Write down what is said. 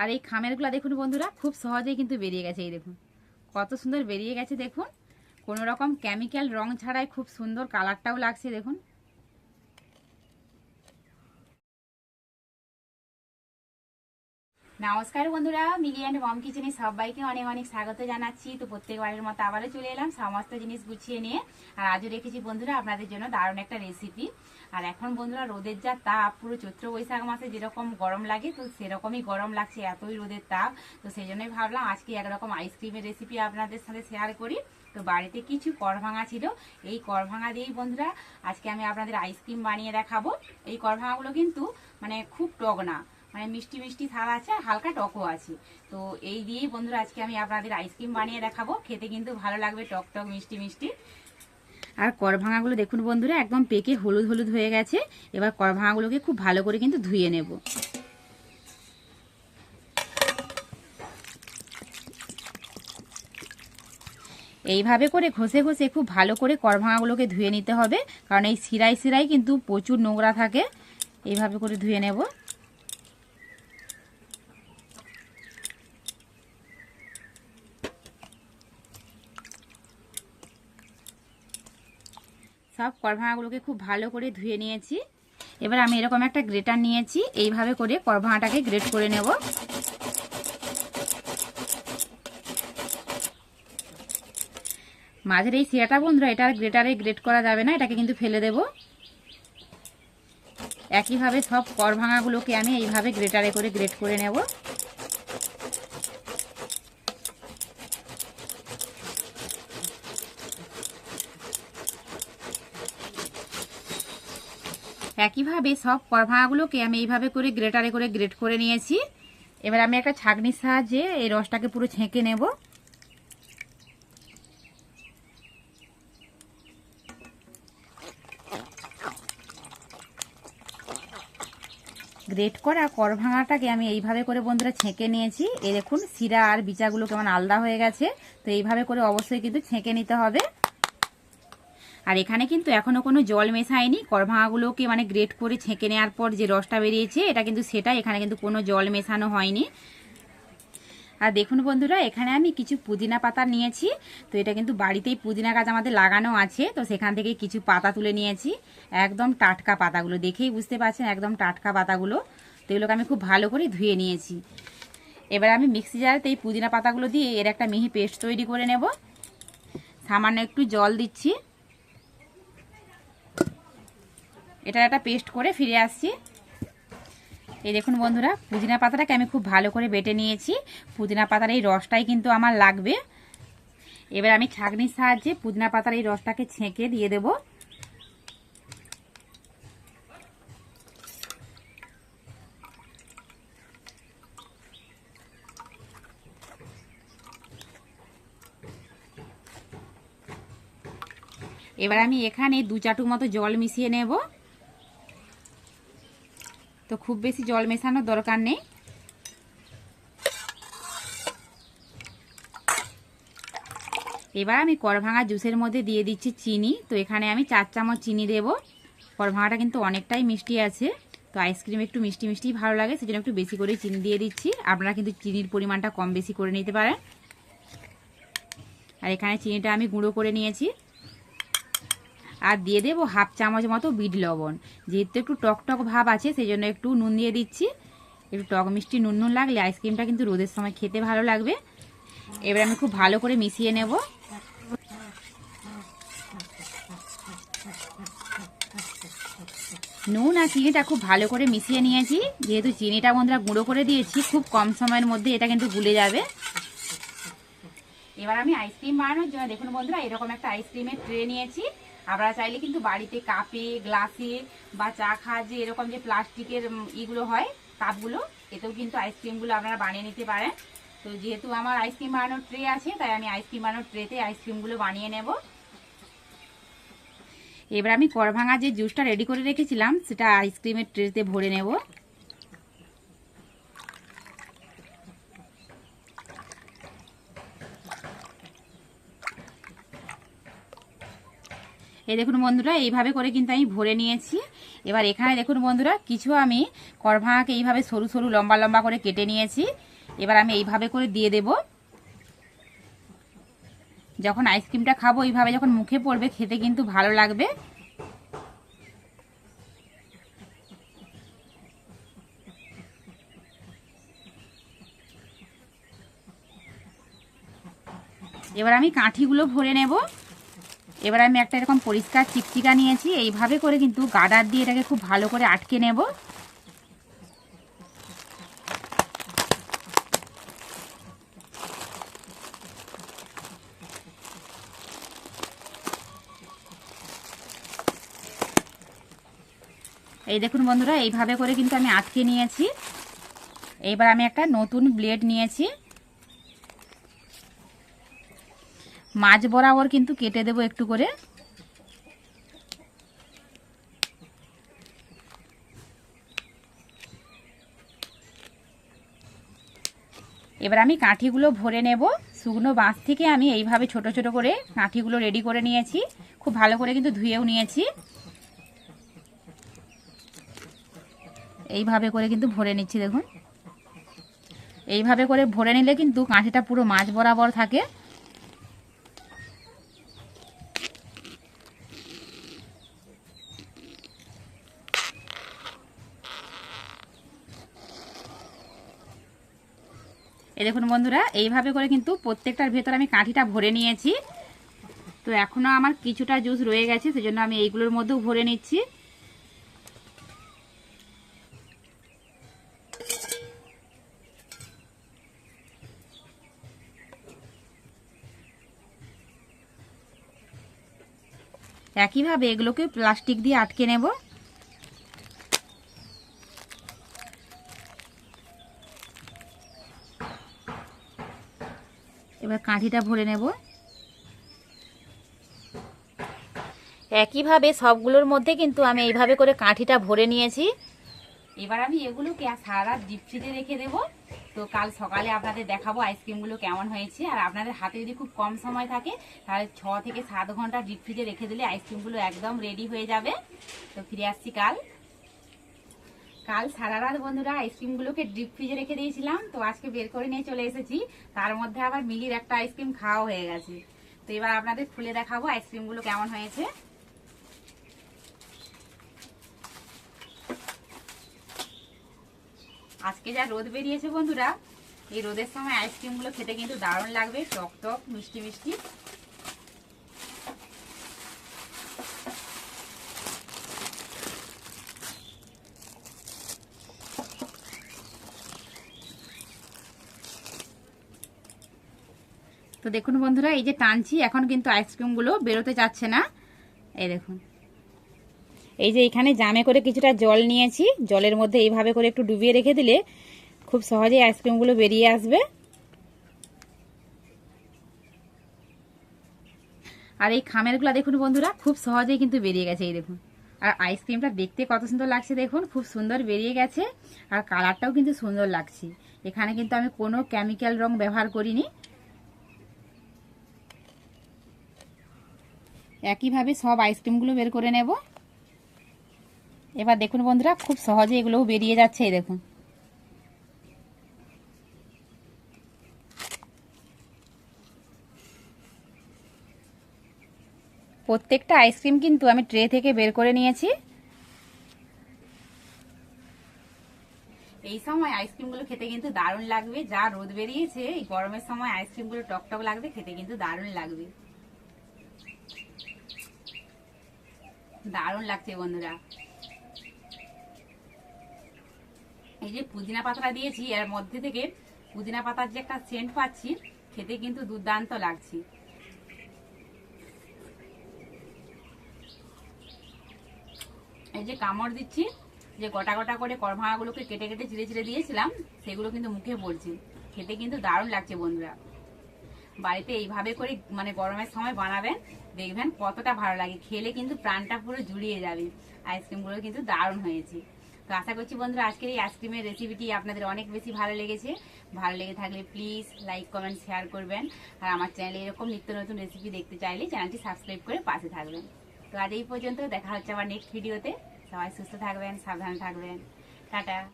আর এই খামেরগুলো দেখুন বন্ধুরা, খুব সহজেই কিন্তু বেরিয়ে গেছে এই দেখুন। কত সুন্দর বেরিয়ে গেছে দেখুন। কোনো রকম কেমিক্যাল রং ছাড়াই খুব সুন্দর কালারটাও লাগছে দেখুন। নমস্কার বন্ধুরা, মিলি অ্যান্ড মম কিচেনে সবাইকে অনেক অনেক স্বাগত জানাচ্ছি। তো প্রত্যেকবারের মতো আবারও চলে এলাম সমস্ত জিনিস গুছিয়ে নিয়ে। আর আজও রেখেছি বন্ধুরা, আপনাদের জন্য দারুণ একটা রেসিপি আর এখন বন্ধুরা, রোদের যা তাপ, পুরো চৈত্র বৈশাখ মাসে যেরকম গরম লাগে, তো সেরকমই গরম লাগছে, এতই রোদের তাপ। তো সেই জন্যই ভাবলাম আজকে একরকম আইসক্রিমের রেসিপি আপনাদের সাথে শেয়ার করি। তো বাড়িতে কিছু করভাঙা ছিল। এই করভাঙা দিয়েই বন্ধুরা, আজকে আমি আপনাদের আইসক্রিম বানিয়ে দেখাবো। এই করভাঙাগুলো কিন্তু মানে খুব টক না। মানে মিষ্টি মিষ্টি স্বাদ আছে আর হালকা টকও আছে। তো এই দিয়েই বন্ধুরা আজকে আমি আপনাদের আইসক্রিম বানিয়ে দেখাবো। খেতে কিন্তু ভালো লাগবে টক টক মিষ্টি মিষ্টি। আর করভাঙাগুলো দেখুন বন্ধুরা, একদম পেকে হলুদ হলুদ হয়ে গেছে। এবার করভাঙাগুলোকে খুব ভালো করে কিন্তু ধুয়ে নেব। এইভাবে করে ঘষে ঘষে খুব ভালো করে করভাঙাগুলোকে ধুয়ে নিতে হবে। কারণ এই সিরাই সিরাই কিন্তু প্রচুর নোংরা থাকে। এইভাবে করে ধুয়ে নেব। সব করভাঙাগুলোকে খুব ভালো করে ধুয়ে নিয়েছি। এবার আমি এরকম একটা গ্রেটার নিয়েছি, এইভাবে করে করভাঙাটাকে গ্রেট করে নেব। মাঝের এই শিরাটা বন্ধুরা, এটা গ্রেটারে গ্রেট করা যাবে না, এটাকে কিন্তু ফেলে দেব। একইভাবে সব করভাঙাগুলোকে আমি এইভাবে গ্রেটারে করে গ্রেট করে নেব। একইভাবে সব করভাঙাগুলোকে আমি এইভাবে করে গ্রেটারে করে গ্রেট করে নিয়েছি। এবার আমি একটা ছাগনির সাহায্যে এই রসটাকে পুরো ছেঁকে নেব। গ্রেট করা করভাঙাটাকে আমি এইভাবে করে বন্ধুরা ছেঁকে নিয়েছি। এ দেখুন, শিরা আর বিচাগুলো কেমন আলাদা হয়ে গেছে। তো এইভাবে করে অবশ্যই কিন্তু ছেঁকে নিতে হবে। আর এখানে কিন্তু এখনও কোনো জল মেশায়নি। করভাঙাগুলোকে মানে গ্রেট করে ছেঁকে নেওয়ার পর যে রসটা বেরিয়েছে, এটা কিন্তু সেটা এখানে কিন্তু কোনো জল মেশানো হয়নি। আর দেখুন বন্ধুরা, এখানে আমি কিছু পুদিনা পাতা নিয়েছি। তো এটা কিন্তু বাড়িতেই পুদিনা গাছ আমাদের লাগানো আছে, তো সেখান থেকে কিছু পাতা তুলে নিয়েছি। একদম টাটকা পাতাগুলো, দেখেই বুঝতে পারছেন, একদম টাটকা পাতাগুলো। তো এগুলোকে আমি খুব ভালো করে ধুয়ে নিয়েছি। এবার আমি মিক্সি জারেতে এই পুদিনা পাতাগুলো দিয়ে এর একটা মিহি পেস্ট তৈরি করে নেব। সামান্য একটু জল দিচ্ছি। এটা একটা পেস্ট করে ফিরে আসছি। এই দেখুন বন্ধুরা, পুদিনা পাতাটাকে আমি খুব ভালো করে বেটে নিয়েছি। পুদিনা পাতার এই রসটাই কিন্তু আমার লাগবে। এবার আমি ছাগনির সাহায্যে পুদিনা পাতার এই রসটাকে ছেঁকে দিয়ে দেব। এবার আমি এখানে দু চাটু মতো জল মিশিয়ে নেব। তো খুব বেশি জল মেশানোর দরকার নেই। এবার আমি করভাঙা জুসের মধ্যে দিয়ে দিচ্ছি চিনি। তো এখানে আমি চার চামচ চিনি দেব। করভাঙাটা কিন্তু অনেকটাই মিষ্টি আছে। তো আইসক্রিম একটু মিষ্টি মিষ্টি ভালো লাগে, সেজন্য একটু বেশি করে চিনি দিয়ে দিচ্ছি। আপনারা কিন্তু চিনির পরিমাণটা কম বেশি করে নিতে পারেন। আর এখানে চিনিটা আমি গুঁড়ো করে নিয়েছি। আর দিয়ে দেবো হাফ চামচ মতো বিট লবণ। যেহেতু একটু টক টক ভাব আছে সেই জন্য একটু নুন দিয়ে দিচ্ছি। একটু টক মিষ্টি নুন নুন লাগলে আইসক্রিমটা কিন্তু রোদের সময় খেতে ভালো লাগবে। এবার আমি খুব ভালো করে মিশিয়ে নেব। নুন আর চিনিটা খুব ভালো করে মিশিয়ে নিয়েছি। যেহেতু চিনিটা বন্ধুরা গুঁড়ো করে দিয়েছি, খুব কম সময়ের মধ্যে এটা কিন্তু গুলে যাবে। এবার আমি আইসক্রিম বানানোর জন্য, দেখুন বন্ধুরা, এরকম একটা আইসক্রিমের ট্রে নিয়েছি। আপনারা চাইলে কিন্তু বাড়িতে কাপে, গ্লাসে বা চা খাওয়ার যে এরকম যে প্লাস্টিকের ইগুলো হয়, কাপগুলো, এতেও কিন্তু আইসক্রিমগুলো আপনারা বানিয়ে নিতে পারেন। তো যেহেতু আমার আইসক্রিম বানানোর ট্রে আছে, তাই আমি আইসক্রিম বানানোর ট্রেতে আইসক্রিমগুলো বানিয়ে নেব। এবার আমি করভাঙা যে জুসটা রেডি করে রেখেছিলাম, সেটা আইসক্রিমের ট্রেতে ভরে নেব। এই দেখুন বন্ধুরা, এইভাবে করে কিন্তু আমি ভরে নিয়েছি। এবার এখানে দেখুন বন্ধুরা, কিছু আমি করভাঙাকে এইভাবে সরু সরু, লম্বা লম্বা করে কেটে নিয়েছি। এবার আমি এইভাবে করে দিয়ে দেব। যখন আইসক্রিমটা খাব, এইভাবে যখন মুখে পড়বে, খেতে কিন্তু ভালো লাগবে। এবার আমি কাঠিগুলো ভরে নেব। এবার আমি একটা এরকম পরিষ্কার চিকচিকা নিয়েছি। এইভাবে করে কিন্তু গাডার দিয়ে এটাকে খুব ভালো করে আটকে নেব। এই দেখুন বন্ধুরা, এইভাবে করে কিন্তু আমি আটকে নিয়েছি। এইবার আমি একটা নতুন ব্লেড নিয়েছি। মাছ বরাবর কিন্তু কেটে দেব একটু করে। এবার আমি কাঠিগুলো ভরে নেব। শুকনো বাঁশ থেকে আমি এইভাবে ছোট ছোট করে কাঠিগুলো রেডি করে নিয়েছি। খুব ভালো করে কিন্তু ধুয়েও নিয়েছি। এইভাবে করে কিন্তু ভরে নিচ্ছি, দেখুন। এইভাবে করে ভরে নিলে কিন্তু কাঠিটা পুরো মাছ বরাবর থাকে। এই দেখুন বন্ধুরা, এইভাবে করে কিন্তু প্রত্যেকটার ভেতর আমি কাঠিটা ভরে নিয়েছি। তো এখনও আমার কিছুটা জুস রয়ে গেছে, সেজন্য আমি এইগুলোর মধ্যেও ভরে নিচ্ছি। একইভাবে এগুলোকে প্লাস্টিক দিয়ে আটকে নেব। এবার কাঁঠিটা ভরে নেব। একইভাবে সবগুলোর মধ্যে কিন্তু আমি এইভাবে করে কাঁঠিটা ভরে নিয়েছি। এবার আমি এগুলোকে সারা ডিপ ফ্রিজে রেখে দেব। তো কাল সকালে আপনাদের দেখাবো আইসক্রিমগুলো কেমন হয়েছে। আর আপনাদের হাতে যদি খুব কম সময় থাকে, তাহলে ছ থেকে সাত ঘণ্টা ডিপ ফ্রিজে রেখে দিলে আইসক্রিমগুলো একদম রেডি হয়ে যাবে। তো ফিরে আসছি কাল। কাল সারা রাত বন্ধুরা আইসক্রিমগুলোকে ডিপ ফ্রিজে রেখে দিয়েছিলাম, তো আজকে বের করে নিয়ে চলে এসেছি। তার মধ্যে আবার মিলির একটা আইসক্রিম খাওয়া হয়ে গেছে। তো এবার আপনাদের খুলে দেখাবো আইসক্রিমগুলো কেমন হয়েছে। আজকে যা রোদ বেরিয়েছে বন্ধুরা, এই রোদের সময় আইসক্রিমগুলো খেতে কিন্তু দারুণ লাগবে টক টক মিষ্টি মিষ্টি। তো দেখুন বন্ধুরা, এই যে টানছি, এখন কিন্তু আইসক্রিমগুলো বেরোতে চাচ্ছে না। এই দেখুন। এই যে এখানে জামে করে কিছুটা জল নিয়েছি, জলের মধ্যে এইভাবে করে একটু ডুবিয়ে রেখে দিলে খুব সহজেই আইসক্রিমগুলো বেরিয়ে আসবে। আর এই খামেরগুলো দেখুন বন্ধুরা, খুব সহজেই কিন্তু বেরিয়ে গেছে, এই দেখুন। আর আইসক্রিমটা দেখতে কত সুন্দর লাগছে দেখুন, খুব সুন্দর বেরিয়ে গেছে। আর কালারটাও কিন্তু সুন্দর লাগছে। এখানে কিন্তু আমি কোনো কেমিক্যাল রং ব্যবহার করিনি। একইভাবে সব আইসক্রিমগুলো বের করে নেব। এবার দেখুন বন্ধুরা, খুব সহজে এগুলোও বেরিয়ে যাচ্ছে দেখুন। প্রত্যেকটা আইসক্রিম কিন্তু আমি ট্রে থেকে বের করে নিয়েছি। এই সময় আইসক্রিমগুলো খেতে কিন্তু দারুণ লাগবে। যা রোদ বেরিয়েছে, এই গরমের সময় আইসক্রিমগুলো টকটক লাগবে, খেতে কিন্তু দারুণ লাগবে। দারুণ লাগছে বন্ধুরা। এই যে পুদিনা পাতাটা দিয়েছি, এর মধ্যে থেকে পুদিনা পাতার যে একটা সেন্ট পাচ্ছি, খেতে কিন্তু দুর্দান্ত লাগছে। এই যে কামড় দিচ্ছি, যে গোটা গোটা করে করভাঙাগুলোকে কেটে কেটে চিড়ে চিড়ে দিয়েছিলাম, সেগুলো কিন্তু মুখে পড়ছে। খেতে কিন্তু দারুণ লাগছে বন্ধুরা। বাড়িতে এইভাবে করে মানে গরমের সময় বানাবেন, দেখবেন কতটা ভালো লাগে। খেলে কিন্তু প্রাণটা পুরো জুড়িয়ে যাবে। আইসক্রিমগুলো কিন্তু দারুণ হয়েছে। তো আশা করছি বন্ধুরা, আজকের এই আইসক্রিমের রেসিপিটি আপনাদের অনেক বেশি ভালো লেগেছে। ভালো লেগে থাকলে প্লিজ লাইক কমেন্ট শেয়ার করবেন। আর আমার চ্যানেলে এরকম নিত্য নতুন রেসিপি দেখতে চাইলে চ্যানেলটি সাবস্ক্রাইব করে পাশে থাকবেন। তো আজ এই পর্যন্ত, দেখা হচ্ছে আবার নেক্সট ভিডিওতে সবাই সুস্থ থাকবেন, সাবধানে থাকবেন। টাটা।